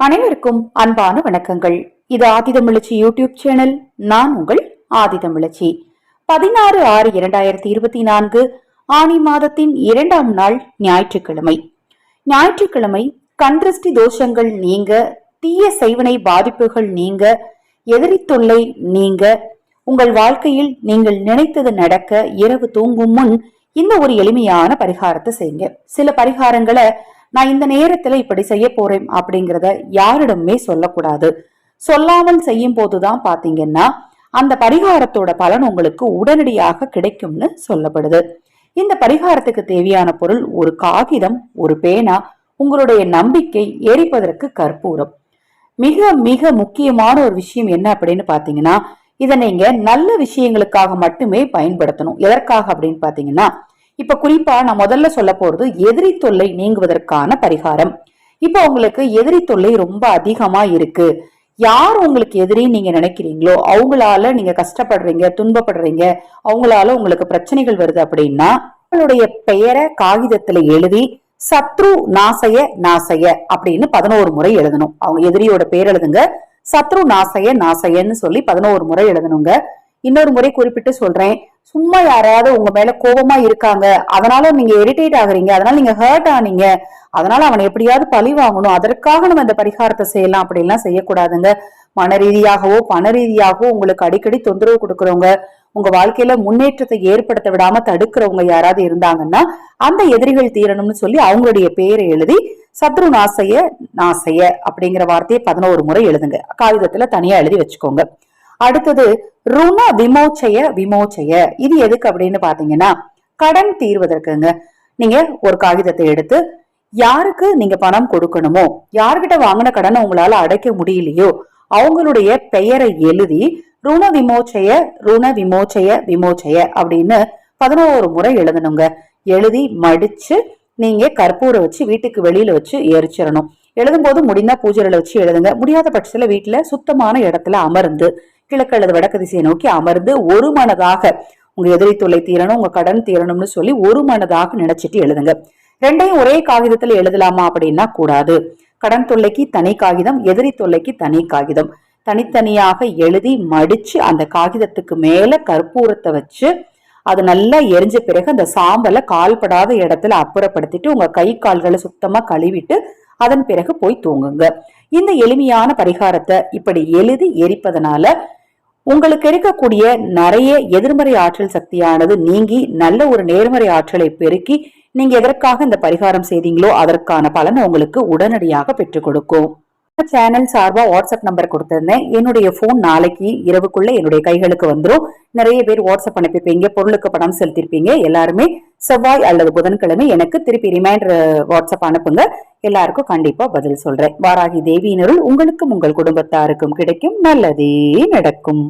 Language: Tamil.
அனைவருக்கும் அன்பான வணக்கங்கள். இது ஆதிதமிழச்சி யூடியூப் சேனல். நான் உங்கள் ஆதிதமிழச்சி. பதினாறு ஆறு இரண்டாயிரத்தி இருபத்தி நான்கு ஆனி மாதத்தின் இரண்டாம் நாள் ஞாயிற்றுக்கிழமை. ஞாயிற்றுக்கிழமை கண்திருஷ்டி தோஷங்கள் நீங்க தீய செய்வனை பாதிப்புகள் நீங்க எதிரி தொல்லை நீங்க உங்கள் வாழ்க்கையில் நீங்கள் நினைத்தது நடக்க இரவு தூங்கும் முன் இந்த ஒரு எளிமையான பரிகாரத்தை செய்யுங்க. சில பரிகாரங்களை நான் இந்த நேரத்துல இப்படி செய்ய போறேன் அப்படிங்கிறத யாரிடமே சொல்லக்கூடாது. சொல்லாமல் செய்யும் போதுதான் பாத்தீங்கன்னா அந்த பரிகாரத்தோட பலன் உங்களுக்கு உடனடியாக கிடைக்கும்னு சொல்லப்படுது. இந்த பரிகாரத்துக்கு தேவையான பொருள் ஒரு காகிதம் ஒரு பேனா உங்களுடைய நம்பிக்கை எரிப்பதற்கு கற்பூரம். மிக மிக முக்கியமான ஒரு விஷயம் என்ன அப்படின்னு பாத்தீங்கன்னா இதை நீங்க நல்ல விஷயங்களுக்காக மட்டுமே பயன்படுத்தணும். எதற்காக அப்படின்னு பாத்தீங்கன்னா இப்ப குறிப்பா நான் முதல்ல சொல்ல போறது எதிரி தொல்லை நீங்குவதற்கான பரிகாரம். இப்ப உங்களுக்கு எதிரி தொல்லை ரொம்ப அதிகமா இருக்கு. யார் உங்களுக்கு எதிரி நீங்க நினைக்கிறீங்களோ அவங்களால நீங்க கஷ்டப்படுறீங்க துன்பப்படுறீங்க அவங்களால உங்களுக்கு பிரச்சனைகள் வருது அப்படின்னா உங்களுடைய பெயரை காகிதத்துல எழுதி சத்ரு நாசய நாசய அப்படின்னு பதினோரு முறை எழுதணும். அவங்க எதிரியோட பேர் எழுதுங்க. சத்ரு நாசய நாசயன்னு சொல்லி பதினோரு முறை எழுதணுங்க. இன்னொரு முறை குறிப்பிட்டு சொல்றேன். சும்மா யாராவது உங்க மேல கோபமா இருக்காங்க. அதனால நீங்க இரிட்டேட் ஆகுறீங்க. அதனால நீங்க ஹர்ட் ஆனீங்க. அதனால அவனை எப்படியாவது பழி வாங்கணும். அதற்காக நம்ம இந்த பரிகாரத்தை செய்யலாம். அப்படின்லாம் செய்யக்கூடாதுங்க. மன ரீதியாகவோ பண ரீதியாகவோ உங்களுக்கு அடிக்கடி தொந்தரவு கொடுக்குறவங்க உங்க வாழ்க்கையில முன்னேற்றத்தை ஏற்படுத்த விடாம தடுக்கிறவங்க யாராவது இருந்தாங்கன்னா அந்த எதிரிகள் தீரணும்னு சொல்லி அவங்களுடைய பேரை எழுதி சத்ரு நாசைய நாசைய அப்படிங்கிற வார்த்தையை பதினோரு முறை எழுதுங்க. காகிதத்துல தனியா எழுதி வச்சுக்கோங்க. அடுத்தது ருண விமோச்சய விமோச்சய. இது எதுக்கு அப்படின்னு பாத்தீங்கன்னா கடன் தீர்வதற்குங்க. நீங்க ஒரு காகிதத்தை எடுத்து யாருக்கு நீங்க பணம் கொடுக்கணுமோ யார்கிட்ட வாங்கின கடனை உங்களால அடைக்க முடியலையோ அவங்களுடைய பெயரை எழுதி ருண விமோச்சய ருண விமோச்சய விமோச்சய அப்படின்னு பதினோரு முறை எழுதணுங்க. எழுதி மடிச்சு நீங்க கற்பூரை வச்சு வீட்டுக்கு வெளியில வச்சு எரிச்சிடணும். எழுதும்போது முடிந்தா பூஜைகளை வச்சு எழுதுங்க. முடியாத பட்சத்துல வீட்டுல சுத்தமான இடத்துல அமர்ந்து கிழக்கு அல்லது வடக்கு திசையை நோக்கி அமர்ந்து ஒரு மனதாக உங்க எதிரி தொல்லை தீரணும் உங்க கடன் தீரணும்னு சொல்லி ஒரு மனதாக நினைச்சிட்டு எழுதுங்க. ரெண்டையும் ஒரே காகிதத்துல எழுதலாமா அப்படின்னா கூடாது. கடன் தொல்லைக்கு தனி காகிதம் எதிரி தொல்லைக்கு தனி காகிதம். தனித்தனியாக எழுதி மடிச்சு அந்த காகிதத்துக்கு மேல கற்பூரத்தை வச்சு அது நல்லா எரிஞ்ச பிறகு அந்த சாம்பலை கால்படாத இடத்துல அப்புறப்படுத்திட்டு உங்க கை கால்களை சுத்தமா கழுவிட்டு அதன் பிறகு போய் தூங்குங்க. இந்த எளிமையான பரிகாரத்தை இப்படி எழுதி எரிப்பதனால உங்களுக்கு இருக்கக்கூடிய நிறைய எதிர்மறை ஆற்றல் சக்தியானது நீங்கி நல்ல ஒரு நேர்மறை ஆற்றலை பெருக்கி நீங்க எதற்காக இந்த பரிகாரம் செய்தீங்களோ அதற்கான பலனை உங்களுக்கு உடனடியாக பெற்றுக் கொடுக்கும். சேனல் சார்பா வாட்ஸ்அப் நம்பர் கொடுத்திருந்தேன். என்னுடைய போன் நாளைக்கு இரவுக்குள்ள என்னுடைய கைகளுக்கு வந்துடும் நிறைய பேர் வாட்ஸ்அப் அனுப்பிப்பீங்க பொருளுக்கு பணம் செலுத்திருப்பீங்க. எல்லாருமே செவ்வாய் அல்லது புதன்கிழமை எனக்கு திருப்பி ரிமைண்டர் வாட்ஸ்அப் அனுப்புங்க. எல்லாருக்கும் கண்டிப்பா பதில் சொல்றேன். வாராகி தேவியினருள் உங்களுக்கும் உங்கள் குடும்பத்தாருக்கும் கிடைக்கும். நல்லதே நடக்கும்.